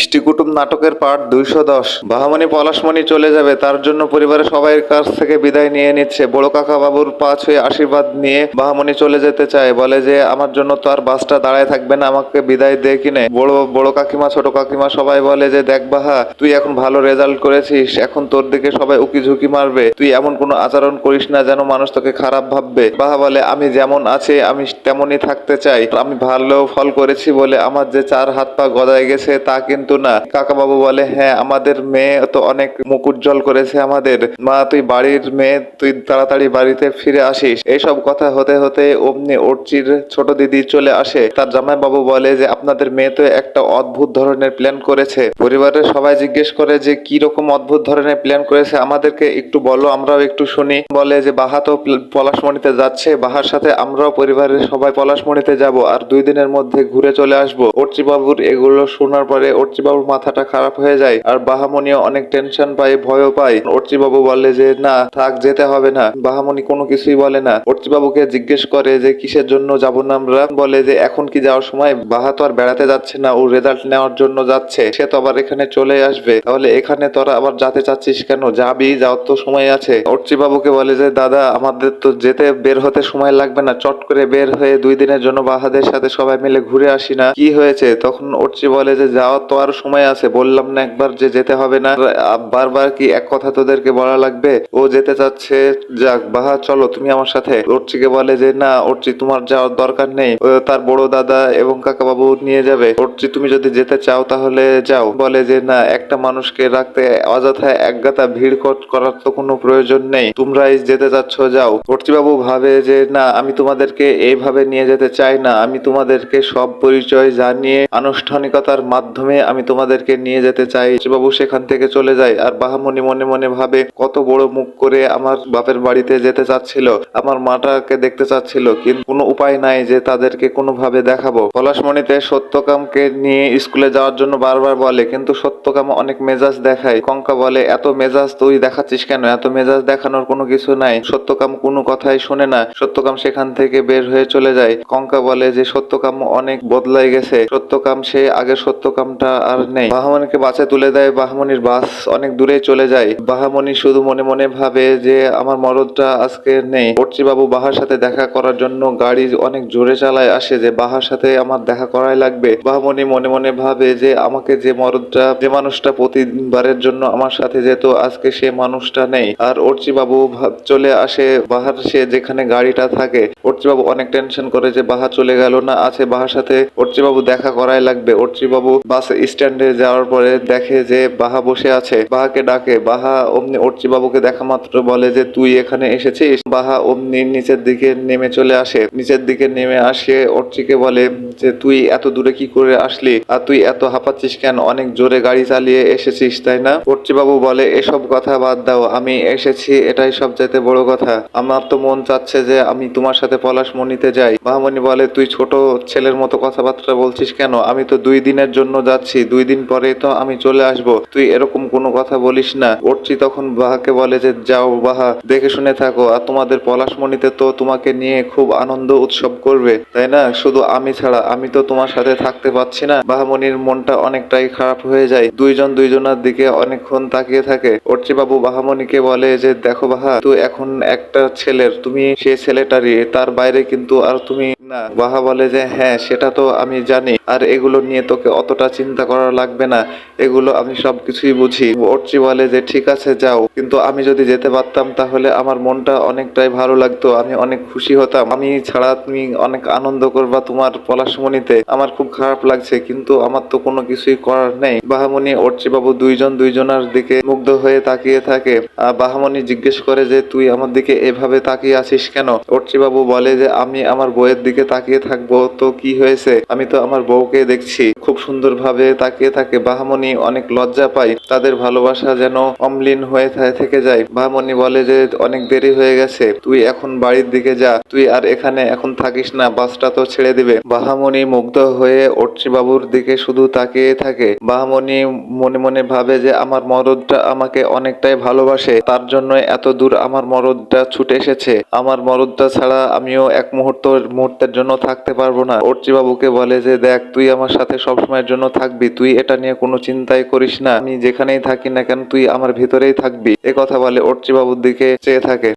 ইষ্টি কুটুম নাটকের পার্ট দুইশো দশ। বাহামণি পলাশমণি চলে যাবে, তার জন্য পরিবারের সবাই কাছ থেকে বিদায় নিয়ে নিচ্ছে। বড় কাকা বাবুর পা ছুঁয়ে আশীর্বাদ নিয়ে বাহামণি চলে যেতে চায়। বলে যে, আমার জন্য তো আর বাসটা দাঁড়ায় থাকবে না, আমাকে বিদায় দে কিনে বড় বড় কাকিমা, ছোট কাকিমা সবাই বলে যে, দেখ বাহা, তুই এখন ভালো রেজাল্ট করেছিস, এখন তোর দিকে সবাই উকি ঝুঁকি মারবে। তুই এমন কোনো আচরণ করিস না যেন মানুষ তোকে খারাপ ভাববে। বাহা বলে, আমি যেমন আছি, আমি তেমনই থাকতে চাই। আমি ভালো ফল করেছি বলে আমার যে চার হাত পা গদায় গেছে, তা কিন্তু না। কাকা বাবু বলে হ্যাঁ আমাদের মেয়ে তো অনেক মুখ উজ্জ্বল করেছে আমাদের। মা, তুই বাড়ির মেয়ে, তুই তাড়াতাড়ি বাড়িতে ফিরে আসিস। এইসব কথা হতে হতে অমনি ওরচির ছোট দিদি চলে আসে। তার জামাই বাবু বলে যে, আপনাদের মেয়ে তো একটা অদ্ভুত ধরনের প্ল্যান করেছে। পরিবারের সবাই জিজ্ঞেস করে যে, কি রকম অদ্ভুত ধরনের প্ল্যান করেছে? আমাদেরকে একটু বলো, আমরাও একটু শুনি। বলে যে, বাহা তো পলাশমণিতে যাচ্ছে। বাহার সাথে আমরাও পরিবারের সবাই পলাশমণিতে যাব। আর দুই দিনের মধ্যে ঘুরে চলে আসব। অর্চি বাবুর এগুলো শোনার পরে অর্চি বাবুর মাথাটা খারাপ হয়ে যায়। আর বাহামণিও অনেক টেনশন পায়, ভয়ও পায়। বাবু বলে যে, না, থাক, যেতে হবে না। বাহামণি কোনো কিছুই বলে না। বাবুকে জিজ্ঞেস করে যে, কিসের জন্য যাব না আমরা? বলে যে, এখন কি যাওয়ার সময়? বাহা তো আর বেড়াতে যাচ্ছে না, ও রেজাল্ট নেওয়ার জন্য যাচ্ছে। সে তো আবার এখানে চলে আসবে। তাহলে এখানে তোরা আবার যেতে চাচ্ছিস কেন? যাবি, যাওয়ার তো সময় আছে। বাবুকে বলে যে, দাদা, আমাদের তো যেতে বের হতে সময় লাগবে না। চট করে বের হয়ে দুই দিনের জন্য বাহাদের সাথে সবাই মিলে ঘুরে আসি না। কি হয়েছে? তখন অর্চি বলে যে, যাওয়ার তো আর সময় আছে, বললাম না একবার যে যেতে হবে না। বারবার কি এক কথা তোদেরকে বলা লাগবে? ও যেতে চাচ্ছে, যাক, বাহা, চলো, তুমি আমার সাথে। অর্চিকে বলে যে, না অর্চি তোমার যাওয়ার দরকার নেই। তার বড় দাদা এবং কাকা বাবু নিয়ে যাবে। অর্চি তুমি যদি যেতে চাও তাহলে যাও। বলে যে, না, একটা মানুষকে রাখতে অযথায় একগাতা ভিড় কর- করার তো কোনো প্রয়োজন নেই। তোমরাই যেতে চাচ্ছ, যাও। অর্চি বাবু ভাবে যে, না, আমি তোমাদেরকে এইভাবে নিয়ে যেতে চাই না। আমি তোমাদেরকে সব পরিচয় জানিয়ে আনুষ্ঠানিকতার মাধ্যমে আমি তোমাদেরকে নিয়ে যেতে চাই। বাবু সেখান থেকে চলে যায় আর বাহামণি মনে মনে ভাবে, কত বড় মুখ করে আমার বাপের বাড়িতে যেতে চাচ্ছিল, আমার মাটাকে দেখতে চাচ্ছিল, কিন্তু কোনো উপায় নাই যে তাদেরকে কোনোভাবে দেখাবো। পলাশমণিতে সত্যকামকে নিয়ে স্কুলে যাওয়ার জন্য বারবার বলে, কিন্তু সত্যকাম অনেক মেজাজ দেখায়। কঙ্কা বলে, এত মেজাজ তুই দেখাচ্ছিস কেন? এত মেজাজ দেখানোর কোনো কিছু নাই। সত্যকাম কোনো কথাই শোনে না। সত্যকাম সেখান থেকে বের হয়ে চলে যায়। কঙ্কা বলে যে, সত্যকাম অনেক বদলাই গেছে। সত্যকাম সে আগের সত্যকামটা আর নেই। বাহামণিকে বাসে তুলে দেয়। বাহামণির বাস অনেক দূরে চলে যায়। বাহামণি শুধু মনে মনে ভাবে যে, আমার মরদটা আজকে নেই। বাবু বাহার সাথে দেখা করার জন্য গাড়ি অনেক জোরে চালায় আসে যে, বাহার সাথে আমার দেখা করাই লাগবে। বাহামণি মনে মনে ভাবে যে, আমাকে যে মরদটা, যে মানুষটা প্রতিবারের জন্য আমার সাথে যেত, আজকে সে মানুষটা নেই। আর বাবু চলে আসে বাহার সে যেখানে গাড়িটা থাকে। বাবু অনেক টেনশন করে যে বাহা চলে গেল না। আছে বাহার সাথে বাবু দেখা করাই লাগবে। বাবু বাস স্ট্যান্ডে যাওয়ার পরে দেখে যে বাহা বসে আছে। বাহাকে ডাকে, বাহা, অমনি অর্চি বাবুকে দেখা মাত্র বলে যে তুই এখানে এসেছিস? বাহা অমনি নিচের দিকে নেমে চলে আসে। নিচের দিকে নেমে আসে, অর্চিকে বলে যে, তুই এত দূরে কি করে আসলি? আর তুই এত হাঁপাচ্ছিস কেন? অনেক জোরে গাড়ি চালিয়ে এসেছিস, তাই না? অর্চি বাবু বলে, এসব কথা বাদ দাও, আমি এসেছি, এটাই সবচাইতে বড় কথা। আমার তো মন চাচ্ছে যে আমি তোমার সাথে পলাশ পলাশমণিতে যাই। মাহমণি বলে, তুই ছোট ছেলের মতো কথাবার্তা বলছিস কেন? আমি তো দুই দিনের জন্য যাচ্ছি দুই দিন পরে তো আমি চলে আসব। তুই এরকম কোনো কথা বলিস না। অর্চি তখন বাহাকে বলে যে, যাও বাহা, দেখে শুনে থাকো। আর তোমাদের পলাশমণিতে তো তোমাকে নিয়ে খুব আনন্দ উৎসব করবে, তাই না? শুধু আমি ছাড়া, আমি তো তোমার সাথে থাকতে পারছি না। বাহামণির মনটা অনেকটাই খারাপ হয়ে যায়। দুইজন দুইজনের দিকে অনেকক্ষণ তাকিয়ে থাকে। অর্চি বাবু বাহামণিকে বলে যে, দেখো বাহা, তুই এখন একটা ছেলের, তুমি সে ছেলেটারই, তার বাইরে কিন্তু আর তুমি না। বাহা বলে যে হ্যাঁ সেটা তো আমি জানি। আর এগুলো নিয়ে তোকে অতটা চিন্তা করা লাগবে না। এগুলো আমি সবকিছুই বুঝি। অর্চি বলে যে ঠিক আছে যাও। কিন্তু আমি যদি যেতে পারতাম তাহলে আমার মনটা অনেকটাই ভালো লাগতো। আমি অনেক খুশি হতাম। আমি ছাড়া তুমি অনেক আনন্দ করবা তোমার পলাশমণিতে। আমার খুব খারাপ লাগছে কিন্তু আমার তো কোনো কিছুই করার নেই। বাহামণি অর্চি বাবু দুইজন দুইজনের দিকে মুগ্ধ হয়ে তাকিয়ে থাকে। আহ, বাহামণি জিজ্ঞেস করে যে তুই আমার দিকে এভাবে তাকিয়ে আছিস কেন? অর্চি বাবু বলে যে আমি আমার বইয়ের দিকে তাকিয়ে থাকব, তো কি হয়েছে? আমি তো আমার বউকে দেখছি। খুব সুন্দরভাবে তাকিয়ে থাকে। বাহামণি অনেক লজ্জা পায়। তাদের ভালোবাসা যেন অম্লিন হয়ে থেকে যায়। বাহামণি বলে যে, অনেক দেরি হয়ে গেছে। তুই এখন বাড়ির দিকে যা। তুই আর এখানে এখন থাকিস না। বাসটা তো ছেড়ে দিবে। বাহামণি মুগ্ধ হয়ে বাবুর দিকে শুধু তাকিয়ে থাকে। বাহামণি মনে মনে ভাবে যে, আমার মরদটা আমাকে অনেকটাই ভালোবাসে। তার জন্য এত দূর আমার মরদটা ছুটে এসেছে। আমার মরদটা ছাড়া আমিও এক মুহূর্ত মুহূর্তের চিরদিনের জন্য থাকতে পারব না। অর্চি বাবুকে বলে যে, দেখ, তুই আমার সাথে সবসময়ের জন্য থাকবি। তুই এটা নিয়ে কোনো চিন্তাই করিস না। আমি যেখানেই থাকি না কেন, তুই আমার ভিতরেই থাকবি। এ কথা বলে অর্চি বাবুর দিকে চেয়ে থাকে।